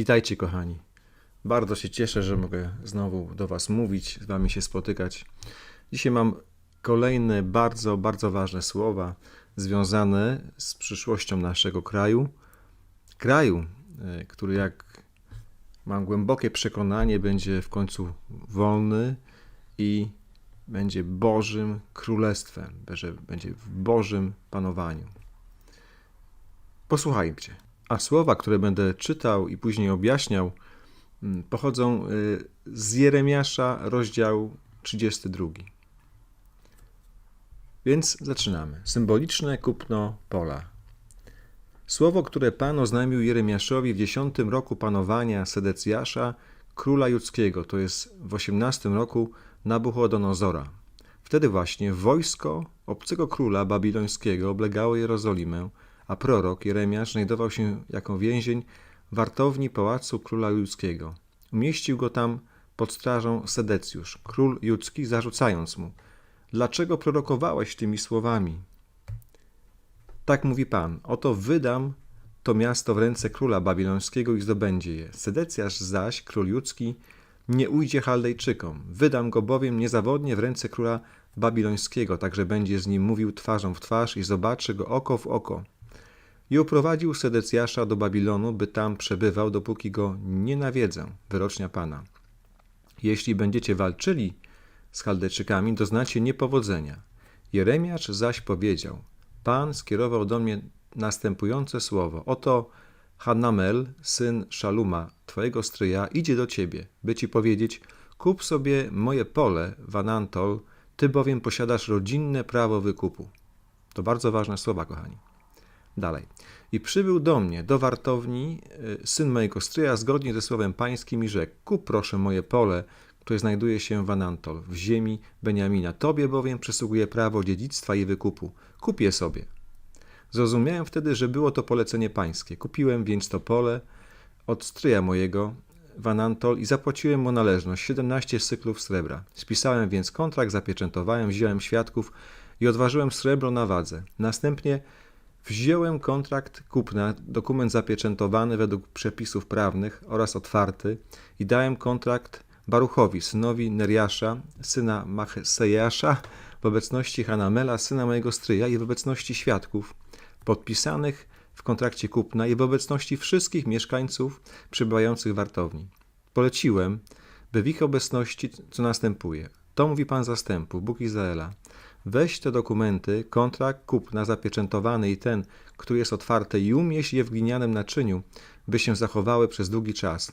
Witajcie, kochani. Bardzo się cieszę, że mogę znowu do Was mówić, z Wami się spotykać. Dzisiaj mam kolejne bardzo, bardzo ważne słowa związane z przyszłością naszego kraju. Kraju, e, który, jak mam głębokie przekonanie, będzie w końcu wolny i będzie Bożym Królestwem, będzie w Bożym panowaniu. Posłuchajcie. A słowa, które będę czytał i później objaśniał, mm, pochodzą y, z Jeremiasza, rozdział 32. Więc zaczynamy. Symboliczne kupno pola. Słowo, które Pan oznajmił Jeremiaszowi w dziesiątym roku panowania Sedecjasza, króla judzkiego, to jest w osiemnastym roku Nabuchodonozora. Wtedy właśnie wojsko obcego króla babilońskiego oblegało Jerozolimę, a prorok Jeremiasz znajdował się jako więzień w wartowni pałacu króla judzkiego. Umieścił go tam pod strażą Sedecjusz, król judzki, zarzucając mu: Dlaczego prorokowałeś tymi słowami? Tak mówi Pan: Oto wydam to miasto w ręce króla babilońskiego i zdobędzie je. Sedecjasz zaś, król judzki, nie ujdzie Chaldejczykom. Wydam go bowiem niezawodnie w ręce króla babilońskiego, także będzie z nim mówił twarzą w twarz i zobaczy go oko w oko. I uprowadził Sedecjasza do Babilonu, by tam przebywał, dopóki go nie nawiedzę, wyrocznia Pana. Jeśli będziecie walczyli z Chaldejczykami, doznacie niepowodzenia. Jeremiasz zaś powiedział, Pan skierował do mnie następujące słowo. Oto Hanamel, syn Szaluma, twojego stryja, idzie do ciebie, by ci powiedzieć, kup sobie moje pole, Vanantol, ty bowiem posiadasz rodzinne prawo wykupu. To bardzo ważne słowa, kochani. Dalej. I przybył do mnie, do wartowni, y, syn mojego stryja, zgodnie ze słowem pańskim i rzekł, kup proszę moje pole, które znajduje się w Anantol, w ziemi Beniamina. Tobie bowiem przysługuje prawo dziedzictwa i wykupu. Kup je sobie. Zrozumiałem wtedy, że było to polecenie pańskie. Kupiłem więc to pole od stryja mojego w i zapłaciłem mu należność 17 syklów srebra. Spisałem więc kontrakt, zapieczętowałem, wziąłem świadków i odważyłem srebro na wadze. Następnie Wziąłem kontrakt kupna, dokument zapieczętowany według przepisów prawnych oraz otwarty i dałem kontrakt Baruchowi, synowi Neriasza, syna Machsejasza, w obecności Hanamela, syna mojego stryja i w obecności świadków, podpisanych w kontrakcie kupna i w obecności wszystkich mieszkańców przybywających wartowni. Poleciłem, by w ich obecności, co następuje. To mówi Pan zastępu, Bóg Izraela. Weź te dokumenty, kontrakt kupna zapieczętowany i ten, który jest otwarty i umieść je w glinianym naczyniu, by się zachowały przez długi czas.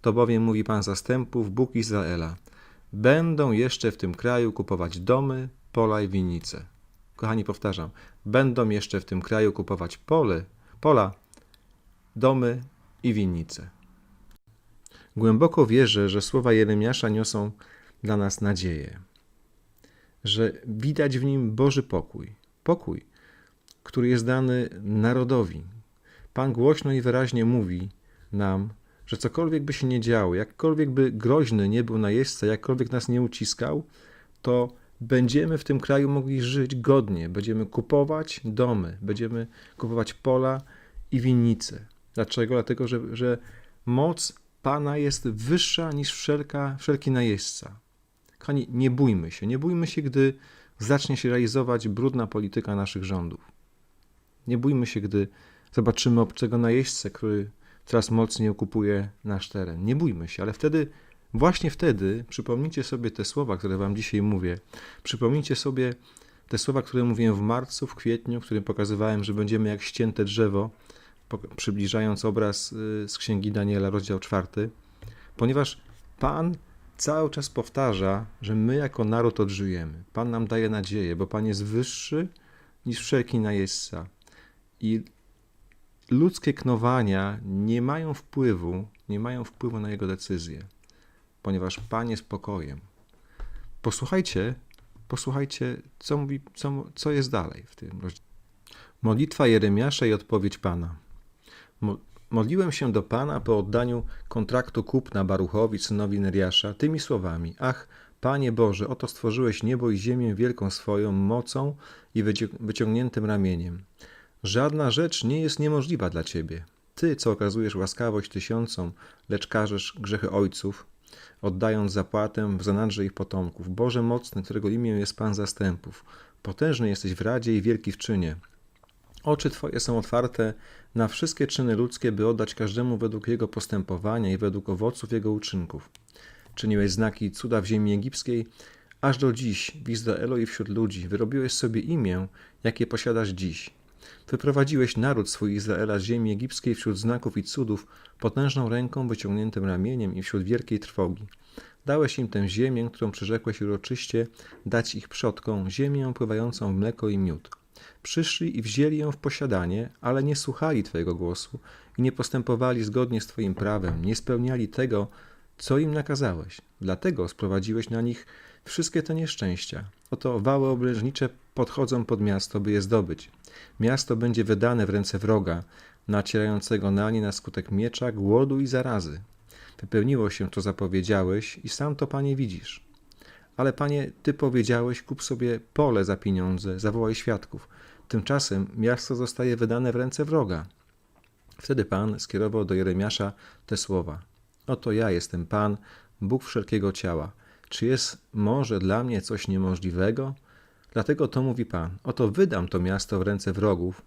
To bowiem mówi Pan zastępów, Bóg Izraela. Będą jeszcze w tym kraju kupować domy, pola i winnice. Kochani, powtarzam, będą jeszcze w tym kraju kupować pole, pola, domy i winnice. Głęboko wierzę, że słowa Jeremiasza niosą dla nas nadzieję że widać w nim Boży pokój. Pokój, który jest dany narodowi. Pan głośno i wyraźnie mówi nam, że cokolwiek by się nie działo, jakkolwiek by groźny nie był najeźdźca, jakkolwiek nas nie uciskał, to będziemy w tym kraju mogli żyć godnie. Będziemy kupować domy, będziemy kupować pola i winnice. Dlaczego? Dlatego, że, że moc Pana jest wyższa niż wszelka, wszelki najeźdźca. Kochani, nie bójmy się. Nie bójmy się, gdy zacznie się realizować brudna polityka naszych rządów. Nie bójmy się, gdy zobaczymy obcego najeźdźcę, który coraz mocniej okupuje nasz teren. Nie bójmy się, ale wtedy, właśnie wtedy, przypomnijcie sobie te słowa, które Wam dzisiaj mówię. Przypomnijcie sobie te słowa, które mówiłem w marcu, w kwietniu, w którym pokazywałem, że będziemy jak ścięte drzewo, przybliżając obraz y, z Księgi Daniela, rozdział czwarty, ponieważ Pan cały czas powtarza, że my jako naród odżyjemy. Pan nam daje nadzieję, bo Pan jest wyższy niż wszelki najeźdźca. I ludzkie knowania nie mają wpływu, nie mają wpływu na jego decyzje, ponieważ Pan jest pokojem. Posłuchajcie, posłuchajcie, co mówi, co, co jest dalej w tym rozdziale. Modlitwa Jeremiasza i odpowiedź Pana. Modliłem się do Pana po oddaniu kontraktu kupna Baruchowi, synowi Neriasza, tymi słowami: Ach, Panie Boże, oto stworzyłeś niebo i ziemię wielką swoją mocą i wyciągniętym ramieniem. Żadna rzecz nie jest niemożliwa dla Ciebie. Ty, co okazujesz łaskawość tysiącom, lecz karzesz grzechy ojców, oddając zapłatę w zanadrze ich potomków. Boże mocny, którego imię jest Pan zastępów. Potężny jesteś w radzie i wielki w czynie. Oczy Twoje są otwarte na wszystkie czyny ludzkie, by oddać każdemu według jego postępowania i według owoców jego uczynków. Czyniłeś znaki i cuda w ziemi egipskiej, aż do dziś w Izraelu i wśród ludzi. Wyrobiłeś sobie imię, jakie posiadasz dziś. Wyprowadziłeś naród swój Izraela z ziemi egipskiej wśród znaków i cudów, potężną ręką, wyciągniętym ramieniem i wśród wielkiej trwogi. Dałeś im tę ziemię, którą przyrzekłeś uroczyście dać ich przodkom, ziemię pływającą w mleko i miód. Przyszli i wzięli ją w posiadanie, ale nie słuchali Twojego głosu i nie postępowali zgodnie z Twoim prawem, nie spełniali tego, co im nakazałeś. Dlatego sprowadziłeś na nich wszystkie te nieszczęścia. Oto wały obrężnicze podchodzą pod miasto, by je zdobyć. Miasto będzie wydane w ręce wroga, nacierającego na nie na skutek miecza, głodu i zarazy. Wypełniło się, co zapowiedziałeś i sam to, Panie, widzisz. Ale, Panie, Ty powiedziałeś, kup sobie pole za pieniądze, zawołaj świadków. Tymczasem miasto zostaje wydane w ręce wroga. Wtedy Pan skierował do Jeremiasza te słowa. Oto ja jestem Pan, Bóg wszelkiego ciała. Czy jest może dla mnie coś niemożliwego? Dlatego to mówi Pan. Oto wydam to miasto w ręce wrogów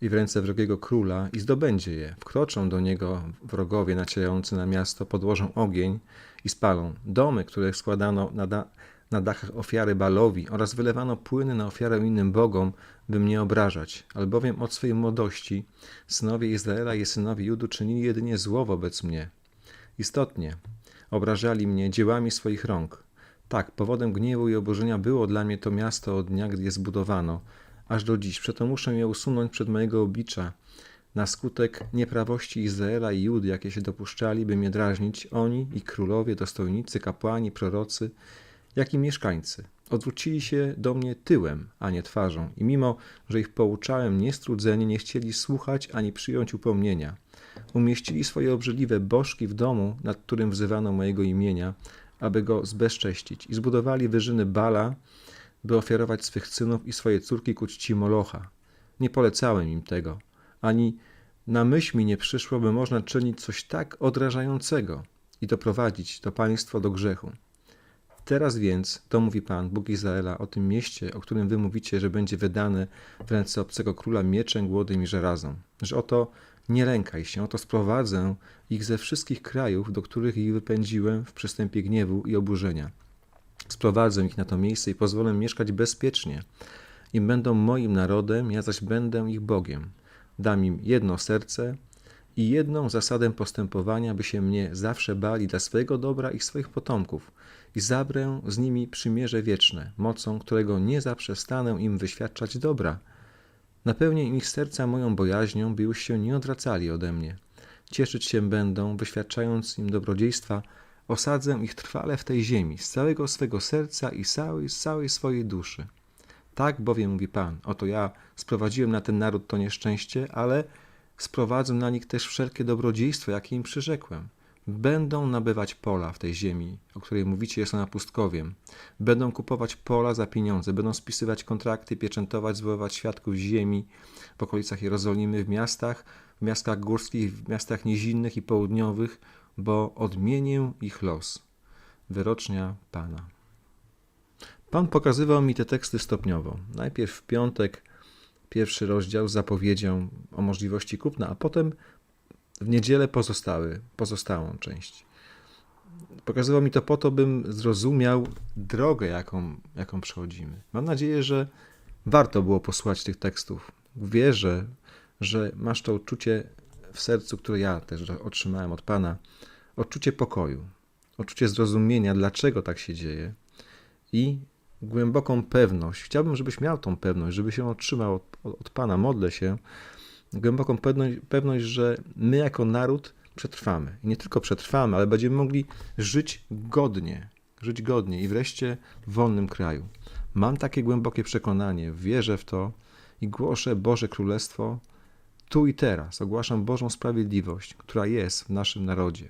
i w ręce wrogiego króla i zdobędzie je. Wkroczą do niego wrogowie nacierający na miasto, podłożą ogień i spalą domy, które składano na, da na dachach ofiary Balowi oraz wylewano płyny na ofiarę innym bogom, by mnie obrażać, albowiem od swojej młodości synowie Izraela i synowie Judu czynili jedynie zło wobec mnie. Istotnie, obrażali mnie dziełami swoich rąk. Tak, powodem gniewu i oburzenia było dla mnie to miasto od dnia, gdy je zbudowano, aż do dziś. Przeto muszę je usunąć przed mojego oblicza, na skutek nieprawości Izraela i Judy, jakie się dopuszczali, by mnie drażnić, oni i królowie, dostojnicy, kapłani, prorocy, jak i mieszkańcy. Odwrócili się do mnie tyłem, a nie twarzą, i mimo, że ich pouczałem niestrudzenie, nie chcieli słuchać ani przyjąć upomnienia. Umieścili swoje obrzydliwe bożki w domu, nad którym wzywano mojego imienia, aby go zbezcześcić, i zbudowali wyżyny Bala, by ofiarować swych synów i swoje córki ku czci Molocha. Nie polecałem im tego, ani na myśl mi nie przyszło, by można czynić coś tak odrażającego i doprowadzić to państwo do grzechu. Teraz więc, to mówi Pan, Bóg Izraela, o tym mieście, o którym wy mówicie, że będzie wydane w ręce obcego króla mieczem, głodem i żerazą, że oto nie lękaj się, oto sprowadzę ich ze wszystkich krajów, do których ich wypędziłem w przystępie gniewu i oburzenia. Sprowadzę ich na to miejsce i pozwolę mieszkać bezpiecznie. Im będą moim narodem, ja zaś będę ich Bogiem. Dam im jedno serce i jedną zasadę postępowania, by się mnie zawsze bali dla swojego dobra i swoich potomków i zabrę z nimi przymierze wieczne, mocą którego nie zaprzestanę im wyświadczać dobra. Napełnię ich serca moją bojaźnią, by już się nie odwracali ode mnie. Cieszyć się będą, wyświadczając im dobrodziejstwa, osadzę ich trwale w tej ziemi, z całego swego serca i całej, z całej swojej duszy. Tak bowiem mówi Pan, oto ja sprowadziłem na ten naród to nieszczęście, ale sprowadzę na nich też wszelkie dobrodziejstwo, jakie im przyrzekłem. Będą nabywać pola w tej ziemi, o której mówicie jest ona pustkowiem. Będą kupować pola za pieniądze, będą spisywać kontrakty, pieczętować, zwoływać świadków ziemi w okolicach Jerozolimy, w miastach, w miastach górskich, w miastach nizinnych i południowych, bo odmienię ich los. Wyrocznia Pana. Pan pokazywał mi te teksty stopniowo. Najpierw w piątek pierwszy rozdział z zapowiedzią o możliwości kupna, a potem w niedzielę pozostały, pozostałą część. Pokazywał mi to po to, bym zrozumiał drogę, jaką, jaką przechodzimy. Mam nadzieję, że warto było posłuchać tych tekstów. Wierzę, że masz to uczucie w sercu, które ja też otrzymałem od Pana, odczucie pokoju, odczucie zrozumienia, dlaczego tak się dzieje i głęboką pewność. Chciałbym, żebyś miał tą pewność, żeby się otrzymał od, od Pana. Modlę się, głęboką pewność, pewność, że my jako naród przetrwamy. I nie tylko przetrwamy, ale będziemy mogli żyć godnie, żyć godnie i wreszcie w wolnym kraju. Mam takie głębokie przekonanie, wierzę w to i głoszę Boże Królestwo tu i teraz. Ogłaszam Bożą sprawiedliwość, która jest w naszym narodzie.